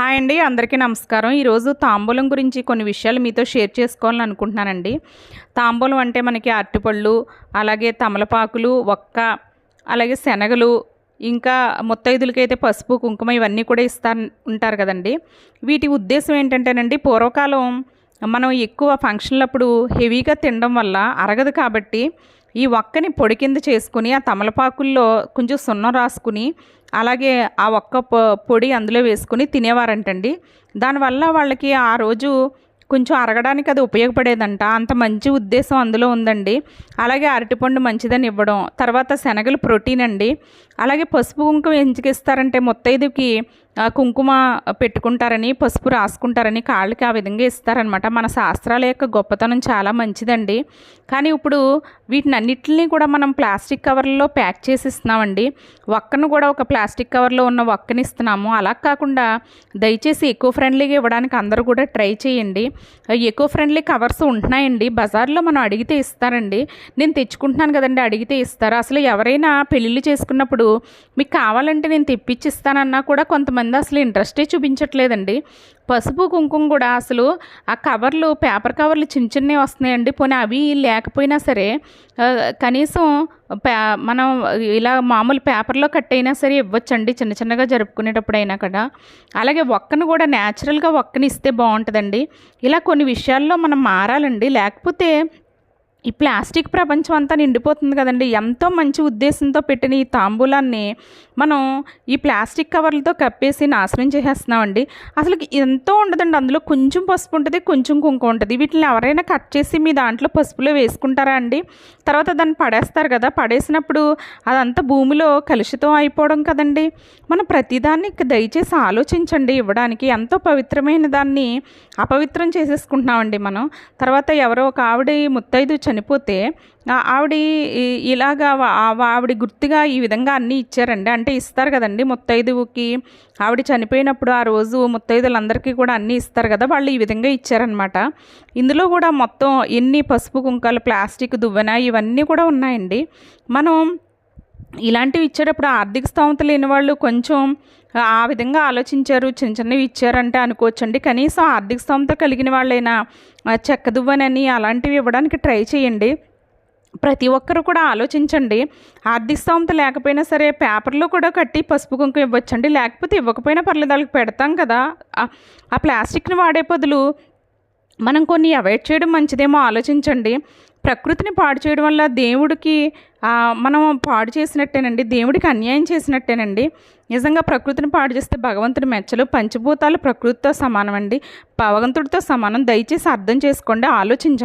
Hi అండి అందరికీ నమస్కారం. ఈరోజు తాంబూలం గురించి కొన్ని విషయాలు మీతో షేర్ చేసుకోవాలని అనుకుంటున్నానండి. తాంబూలం అంటే మనకి అరటిపళ్ళు అలాగే తమలపాకులు ఒక్క అలాగే శనగలు ఇంకా ముత్తైదులకైతే పసుపు కుంకుమ ఇవన్నీ కూడా ఇస్తా ఉంటారు కదండి. వీటి ఉద్దేశం ఏంటంటేనండి పూర్వకాలం మనం ఎక్కువ ఫంక్షన్లప్పుడు హెవీగా తినడం వల్ల అరగదు కాబట్టి ఈ ఒక్కని పొడి కింద చేసుకుని ఆ తమలపాకుల్లో కొంచెం సున్నం రాసుకుని అలాగే ఆ ఒక్క పొడి అందులో వేసుకుని తినేవారంటండి. దానివల్ల వాళ్ళకి ఆ రోజు కొంచెం అరగడానికి అది ఉపయోగపడేదంట. అంత మంచి ఉద్దేశం అందులో ఉందండి. అలాగే అరటిపండు మంచిదని ఇవ్వడం తర్వాత శనగలు ప్రోటీన్ అండి. అలాగే పసుపు కుంకుమ ఎంచుకిస్తారంటే ముత్తైదుకి కుంకుమ పెట్టుకుంటారని పసుపు రాసుకుంటారని కాళ్ళకి ఆ విధంగా ఇస్తారనమాట మన శాస్త్రాల యొక్క గొప్పతనం చాలా మంచిదండి. కానీ ఇప్పుడు వీటిని అన్నిటిని కూడా మనం ప్లాస్టిక్ కవర్లలో ప్యాక్ చేసి ఇస్తున్నామండి ఒక్కను కూడా ఒక ప్లాస్టిక్ కవర్లో ఉన్న ఒక్కని ఇస్తున్నాము. అలా కాకుండా దయచేసి ఎక్కువ ఫ్రెండ్లీగా ఇవ్వడానికి అందరూ కూడా ట్రై చేయండి. ఎక్కువ ఫ్రెండ్లీ కవర్స్ ఉంటున్నాయండి. బజార్లో మనం అడిగితే ఇస్తారండి. నేను తెచ్చుకుంటున్నాను కదండి అడిగితే ఇస్తారు. అసలు ఎవరైనా పెళ్ళిళ్ళు చేసుకున్నప్పుడు మీకు కావాలంటే నేను తెప్పించిస్తానన్నా కూడా కొంతమంది అసలు ఇంట్రెస్టే చూపించట్లేదండి. పసుపు కుంకుమ కూడా అసలు ఆ కవర్లు పేపర్ కవర్లు చిన్న చిన్నవి వస్తున్నాయండి. పోనీ అవి లేకపోయినా సరే కనీసం పే మనం ఇలా మామూలు పేపర్లో కట్ అయినా సరే ఇవ్వచ్చండి చిన్న చిన్నగా జరుపుకునేటప్పుడు అయినా కదా అలాగే ఒక్కను కూడా న్యాచురల్గా ఒక్కని ఇస్తే బాగుంటుందండి. ఇలా కొన్ని విషయాల్లో మనం మారాలండి. లేకపోతే ఈ ప్లాస్టిక్ ప్రపంచం అంతా నిండిపోతుంది కదండి. ఎంతో మంచి ఉద్దేశంతో పెట్టిన ఈ తాంబూలాన్ని మనం ఈ ప్లాస్టిక్ కవర్లతో కప్పేసి నాశనం చేసేస్తున్నామండి. అసలు ఎంతో ఉండదండి. అందులో కొంచెం పసుపు ఉంటుంది కొంచెం కుంకుమ ఉంటుంది. వీటిని ఎవరైనా కట్ చేసి మీ దాంట్లో పసుపులో వేసుకుంటారా అండి? తర్వాత దాన్ని పడేస్తారు కదా. పడేసినప్పుడు అదంతా భూమిలో కలుషితం అయిపోవడం కదండి. మనం ప్రతిదాన్ని దయచేసి ఆలోచించండి. ఇవ్వడానికి ఎంతో పవిత్రమైన దాన్ని అపవిత్రం చేసేసుకుంటున్నామండి మనం. తర్వాత ఎవరో ఒక ఆవిడ ముత్తైదు చనిపోతే ఆవిడ ఇలాగా ఆవిడ గుర్తుగా ఈ విధంగా అన్నీ ఇచ్చారండి. అంటే ఇస్తారు కదండి ముత్తైదువుకి. ఆవిడ చనిపోయినప్పుడు ఆ రోజు ముత్తైదులందరికీ కూడా అన్నీ ఇస్తారు కదా వాళ్ళు ఈ విధంగా ఇచ్చారనమాట. ఇందులో కూడా మొత్తం ఎన్ని పసుపు కుంకాలు ప్లాస్టిక్ దువ్వెన ఇవన్నీ కూడా ఉన్నాయండి. మనం ఇలాంటివి ఇచ్చేటప్పుడు ఆర్థిక స్థోమత లేని వాళ్ళు కొంచెం ఆ విధంగా ఆలోచించారు చిన్న చిన్నవి ఇచ్చారంటే అనుకోవచ్చండి. కనీసం ఆర్థిక స్థోమత కలిగిన వాళ్ళైనా చెక్క దువ్వనని అలాంటివి ఇవ్వడానికి ట్రై చేయండి. ప్రతి ఒక్కరు కూడా ఆలోచించండి. ఆర్థిక స్థోమత లేకపోయినా సరే పేపర్లో కూడా కట్టి పసుపు కుంకుమ ఇవ్వచ్చండి. లేకపోతే ఇవ్వకపోయినా పర్లేదు వాళ్ళకి పెడతాం కదా. ఆ ప్లాస్టిక్ని వాడే బదులు మనం కొన్ని అవాయిడ్ చేయడం మంచిదేమో ఆలోచించండి. ప్రకృతిని పాడు చేయడం వల్ల దేవుడికి మనం పాడు చేసినట్టేనండి. దేవుడికి అన్యాయం చేసినట్టేనండి. నిజంగా ప్రకృతిని పాడు చేస్తే భగవంతుడి మెచ్చలు పంచభూతాలు ప్రకృతితో సమానం అండి భగవంతుడితో సమానం. దయచేసి అర్థం చేసుకోండి ఆలోచించండి.